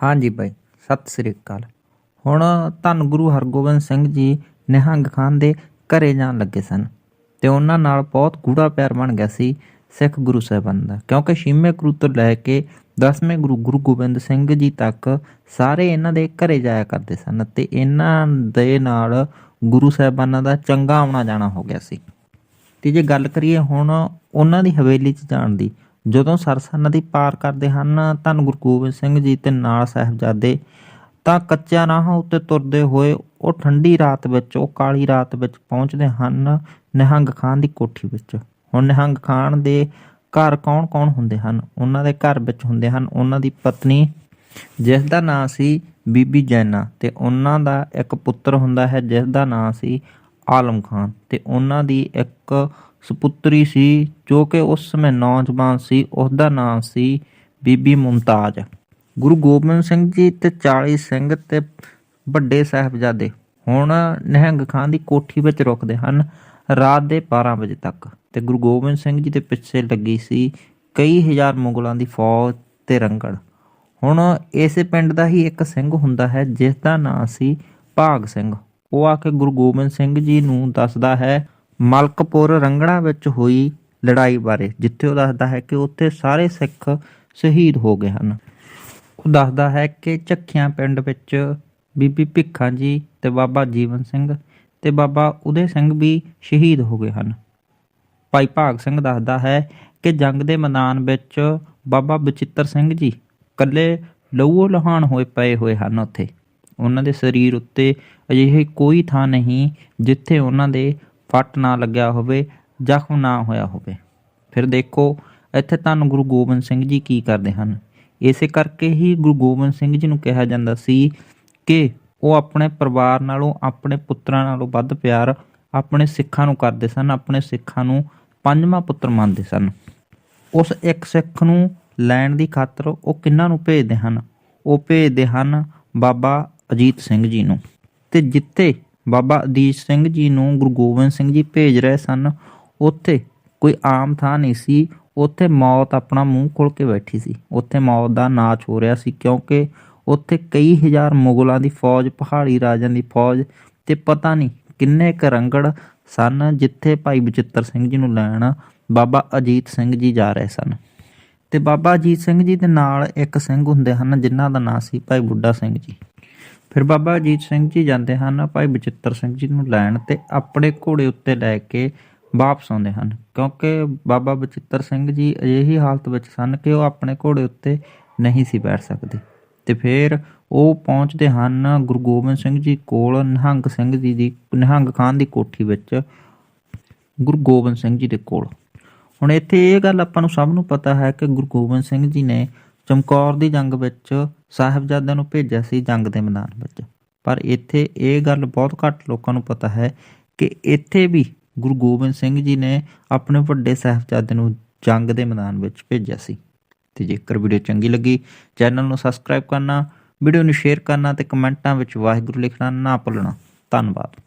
ਹਾਂਜੀ ਬਾਈ ਸਤਿ ਸ੍ਰੀ ਅਕਾਲ। ਹੁਣ ਧੰਨ ਗੁਰੂ ਹਰਗੋਬਿੰਦ ਸਿੰਘ ਜੀ ਨਿਹੰਗ ਖਾਨ ਦੇ ਘਰੇ ਜਾਣ ਲੱਗੇ ਸਨ ਤੇ ਉਹਨਾਂ ਨਾਲ ਬਹੁਤ ਗੂੜਾ ਪਿਆਰ ਬਣ ਗਿਆ ਸੀ ਸਿੱਖ ਗੁਰੂ ਸਾਹਿਬਾਨ ਦਾ, ਕਿਉਂਕਿ ਛੇਵੇਂ ਗੁਰੂ ਤੋਂ ਲੈ ਕੇ 10ਵੇਂ ਗੁਰੂ ਗੁਰੂ ਗੋਬਿੰਦ ਸਿੰਘ ਜੀ ਤੱਕ ਸਾਰੇ ਇਹਨਾਂ ਦੇ ਘਰੇ ਜਾਇਆ ਕਰਦੇ ਸਨ ਤੇ ਇਹਨਾਂ ਦੇ ਨਾਲ ਗੁਰੂ ਸਾਹਿਬਾਨਾਂ ਦਾ ਚੰਗਾ ਆਉਣਾ ਜਾਣਾ ਹੋ ਗਿਆ ਸੀ। ਤੇ ਜੇ ਗੱਲ ਕਰੀਏ ਹੁਣ ਉਹਨਾਂ ਦੀ ਹਵੇਲੀ 'ਚ ਜਾਣ ਦੀ ਜਦੋਂ ਸਰਸਾ ਨਦੀ ਪਾਰ ਕਰਦੇ ਹਨ ਧੰਨ ਗੁਰੂ ਗੋਬਿੰਦ ਸਿੰਘ ਜੀ ਤੇ ਨਾਲ ਸਾਹਿਬਜ਼ਾਦੇ, ਤਾਂ ਕੱਚਿਆਂ ਰਾਹਾਂ ਉੱਤੇ ਤੁਰਦੇ ਹੋਏ ਉਹ ਠੰਡੀ ਰਾਤ ਵਿੱਚ, ਉਹ ਕਾਲੀ ਰਾਤ ਵਿੱਚ ਪਹੁੰਚਦੇ ਹਨ ਨਿਹੰਗ ਖਾਨ ਦੀ ਕੋਠੀ ਵਿੱਚ। ਹੁਣ ਨਿਹੰਗ ਖਾਨ ਦੇ ਘਰ ਕੌਣ-ਕੌਣ ਹੁੰਦੇ ਹਨ? ਉਹਨਾਂ ਦੇ ਘਰ ਵਿੱਚ ਹੁੰਦੇ ਹਨ ਉਹਨਾਂ ਦੀ ਪਤਨੀ, ਜਿਸ ਦਾ ਨਾਂ ਸੀ ਬੀਬੀ ਜੈਨਾ ਤੇ ਉਹਨਾਂ ਦਾ ਇੱਕ ਪੁੱਤਰ ਹੁੰਦਾ ਹੈ ਜਿਸ ਦਾ ਨਾਂ ਸੀ ਆਲਮ ਖਾਨ ਤੇ ਉਹਨਾਂ ਦੀ ਇੱਕ ਸੁਪੁੱਤਰੀ ਸੀ, ਜੋ ਕਿ ਉਸ ਸਮੇਂ ਨੌਜਵਾਨ ਸੀ ਉਸ ਦਾ ਨਾਂ ਸੀ ਬੀਬੀ ਮੁਮਤਾਜ਼। ਗੁਰੂ ਗੋਬਿੰਦ ਸਿੰਘ ਜੀ ਤੇ 40 ਸਿੰਘ ਤੇ ਵੱਡੇ ਸਾਹਿਬਜ਼ਾਦੇ ਹੁਣ ਨਿਹੰਗ ਖਾਂ ਦੀ ਕੋਠੀ ਵਿੱਚ ਰੁਕਦੇ ਹਨ ਰਾਤ ਦੇ 12 ਵਜੇ ਤੱਕ। ਤੇ ਗੁਰੂ ਗੋਬਿੰਦ ਸਿੰਘ ਜੀ ਦੇ ਪਿੱਛੇ ਲੱਗੀ ਸੀ ਕਈ ਹਜ਼ਾਰ ਮੁਗਲਾਂ ਦੀ ਫੌਜ ਤੇ ਰੰਗੜ। ਹੁਣ ਇਸੇ ਪਿੰਡ ਦਾ ਹੀ ਇੱਕ ਸਿੰਘ ਹੁੰਦਾ ਹੈ ਜਿਸ ਦਾ ਨਾਂ ਸੀ ਭਾਗ ਸਿੰਘ। ਉਹ ਆ ਕੇ ਗੁਰੂ ਗੋਬਿੰਦ ਸਿੰਘ ਜੀ ਨੂੰ ਦੱਸਦਾ ਹੈ ਮਲਕਪੁਰ ਰੰਗੜਾ ਵਿੱਚ ਹੋਈ ਲੜਾਈ ਬਾਰੇ, ਜਿੱਥੇ ਉਹ ਦੱਸਦਾ ਹੈ ਕਿ ਉੱਥੇ ਸਾਰੇ ਸਿੱਖ ਸ਼ਹੀਦ ਹੋ ਗਏ ਹਨ। ਉਹ ਦੱਸਦਾ ਹੈ ਕਿ ਝੱਖੀਆਂ ਪਿੰਡ ਵਿੱਚ ਬੀਬੀ ਭਿੱਖਾਂ ਜੀ ਤੇ ਬਾਬਾ ਜੀਵਨ ਸਿੰਘ ਤੇ ਬਾਬਾ ਉਦੇ ਸਿੰਘ ਵੀ ਸ਼ਹੀਦ ਹੋ ਗਏ ਹਨ। ਭਾਈ ਭਾਗ ਸਿੰਘ ਦੱਸਦਾ ਹੈ ਕਿ ਜੰਗ ਦੇ ਮੈਦਾਨ ਵਿੱਚ ਬਾਬਾ ਬਚਿੱਤਰ ਸਿੰਘ ਜੀ ਕੱਲੇ ਲਹੂ ਲਹਾਨ ਹੋਏ ਪਏ ਹੋਏ ਹਨ ਉੱਥੇ। ਉਹਨਾਂ ਦੇ ਸਰੀਰ ਉੱਤੇ ਅਜਿਹੀ ਕੋਈ ਥਾਂ ਨਹੀਂ ਜਿੱਥੇ ਉਹਨਾਂ ਦੇ ਫੱਟ ਨਾ ਲੱਗਿਆ ਹੋਵੇ, ਜ਼ਖਮ ਨਾ ਹੋਇਆ ਹੋਵੇ। ਫਿਰ ਦੇਖੋ, ਇੱਥੇ ਧੰਨ ਗੁਰੂ ਗੋਬਿੰਦ ਸਿੰਘ ਜੀ ਕੀ ਕਰਦੇ ਹਨ? ਇਸੇ ਕਰਕੇ ਹੀ ਗੁਰੂ ਗੋਬਿੰਦ ਸਿੰਘ ਜੀ ਨੂੰ ਕਿਹਾ ਜਾਂਦਾ ਸੀ ਕਿ ਉਹ ਆਪਣੇ ਪਰਿਵਾਰ ਨਾਲੋਂ, ਆਪਣੇ ਪੁੱਤਰਾਂ ਨਾਲੋਂ ਵੱਧ ਪਿਆਰ ਆਪਣੇ ਸਿੱਖਾਂ ਨੂੰ ਕਰਦੇ ਸਨ, ਆਪਣੇ ਸਿੱਖਾਂ ਨੂੰ ਪੰਜਵਾਂ ਪੁੱਤਰ ਮੰਨਦੇ ਸਨ। ਉਸ ਇੱਕ ਸਿੱਖ ਨੂੰ ਲੈਣ ਦੀ ਖਾਤਰ ਉਹ ਕਿੰਨਾਂ ਨੂੰ ਭੇਜਦੇ ਹਨ? ਉਹ ਭੇਜਦੇ ਹਨ ਬਾਬਾ ਅਜੀਤ ਸਿੰਘ ਜੀ ਨੂੰ। ਤੇ ਜਿੱਥੇ ਬਾਬਾ ਅਜੀਤ ਸਿੰਘ ਜੀ ਨੂੰ ਗੁਰੂ ਗੋਬਿੰਦ ਸਿੰਘ ਜੀ ਭੇਜ ਰਹੇ ਸਨ। ਉੱਥੇ ਕੋਈ ਆਮ ਥਾਂ ਨਹੀਂ ਸੀ। ਉੱਥੇ ਮੌਤ ਆਪਣਾ ਮੂੰਹ ਖੋਲ ਕੇ ਬੈਠੀ ਸੀ। ਉੱਥੇ ਮੌਤ ਦਾ ਨਾਚ ਹੋ ਰਿਹਾ ਸੀ ਕਿਉਂਕਿ ਉੱਥੇ ਕਈ ਹਜ਼ਾਰ ਮੁਗਲਾਂ ਦੀ ਫੌਜ, ਪਹਾੜੀ ਰਾਜਿਆਂ ਦੀ ਫੌਜ ਤੇ ਪਤਾ ਨਹੀਂ ਕਿੰਨੇ ਕੁ ਰੰਗੜ ਸਨ ਜਿੱਥੇ ਭਾਈ ਬਚਿੱਤਰ ਸਿੰਘ ਜੀ ਨੂੰ ਲੈਣ ਬਾਬਾ ਅਜੀਤ ਸਿੰਘ ਜੀ ਜਾ ਰਹੇ ਸਨ। ਤੇ ਬਾਬਾ ਅਜੀਤ ਸਿੰਘ ਜੀ ਦੇ ਨਾਲ ਇੱਕ ਸਿੰਘ ਹੁੰਦੇ ਹਨ ਜਿਨ੍ਹਾਂ ਦਾ ਨਾਂ ਸੀ ਭਾਈ ਬੁੱਢਾ ਸਿੰਘ ਜੀ। ਫਿਰ ਬਾਬਾ ਅਜੀਤ ਸਿੰਘ ਜੀ ਜਾਂਦੇ ਹਨ, ਭਾਈ ਬਚਿੱਤਰ ਸਿੰਘ ਜੀ ਨੂੰ ਲੈਣ ਤੇ ਆਪਣੇ ਘੋੜੇ ਉੱਤੇ ਲੈ ਕੇ ਵਾਪਸ ਆਉਂਦੇ ਹਨ। ਕਿਉਂਕਿ ਬਾਬਾ ਬਚਿੱਤਰ ਸਿੰਘ ਜੀ ਅਜਿਹੀ ਹਾਲਤ ਵਿੱਚ ਸਨ ਕਿ ਉਹ ਆਪਣੇ ਘੋੜੇ ਉੱਤੇ ਨਹੀਂ ਸੀ ਬੈਠ ਸਕਦੇ। ਤੇ ਫਿਰ ਉਹ ਪਹੁੰਚਦੇ ਹਨ ਗੁਰੂ ਗੋਬਿੰਦ ਸਿੰਘ ਜੀ ਕੋਲ, ਨਿਹੰਗ ਸਿੰਘ ਜੀ ਦੀ, ਨਿਹੰਗ ਖਾਨ ਦੀ ਕੋਠੀ ਵਿੱਚ, ਗੁਰੂ ਗੋਬਿੰਦ ਸਿੰਘ ਜੀ ਦੇ ਕੋਲ। ਹੁਣ ਇੱਥੇ ਇਹ ਗੱਲ ਆਪਾਂ ਨੂੰ ਸਭ ਨੂੰ ਪਤਾ ਹੈ ਕਿ ਗੁਰੂ ਗੋਬਿੰਦ ਸਿੰਘ ਜੀ ਨੇ ਚਮਕੌਰ ਦੀ ਜੰਗ ਵਿੱਚ ਸਾਹਿਬਜ਼ਾਦਿਆਂ ਨੂੰ ਭੇਜਿਆ ਸੀ ਜੰਗ ਦੇ ਮੈਦਾਨ ਵਿੱਚ। ਪਰ ਇੱਥੇ ਇਹ ਗੱਲ ਬਹੁਤ ਘੱਟ ਲੋਕਾਂ ਨੂੰ ਪਤਾ ਹੈ ਕਿ ਇੱਥੇ ਵੀ ਗੁਰੂ ਗੋਬਿੰਦ ਸਿੰਘ ਜੀ ਨੇ ਆਪਣੇ ਵੱਡੇ ਸਾਹਿਬਜ਼ਾਦੇ ਨੂੰ ਜੰਗ ਦੇ ਮੈਦਾਨ ਵਿੱਚ ਭੇਜਿਆ ਸੀ। ਤੇ ਜੇਕਰ ਵੀਡੀਓ ਚੰਗੀ ਲੱਗੀ, ਚੈਨਲ ਨੂੰ ਸਬਸਕ੍ਰਾਈਬ ਕਰਨਾ, ਵੀਡੀਓ ਨੂੰ ਸ਼ੇਅਰ ਕਰਨਾ ਤੇ ਕਮੈਂਟਾਂ ਵਿੱਚ ਵਾਹਿਗੁਰੂ ਲਿਖਣਾ ਨਾ ਭੁੱਲਣਾ। ਧੰਨਵਾਦ।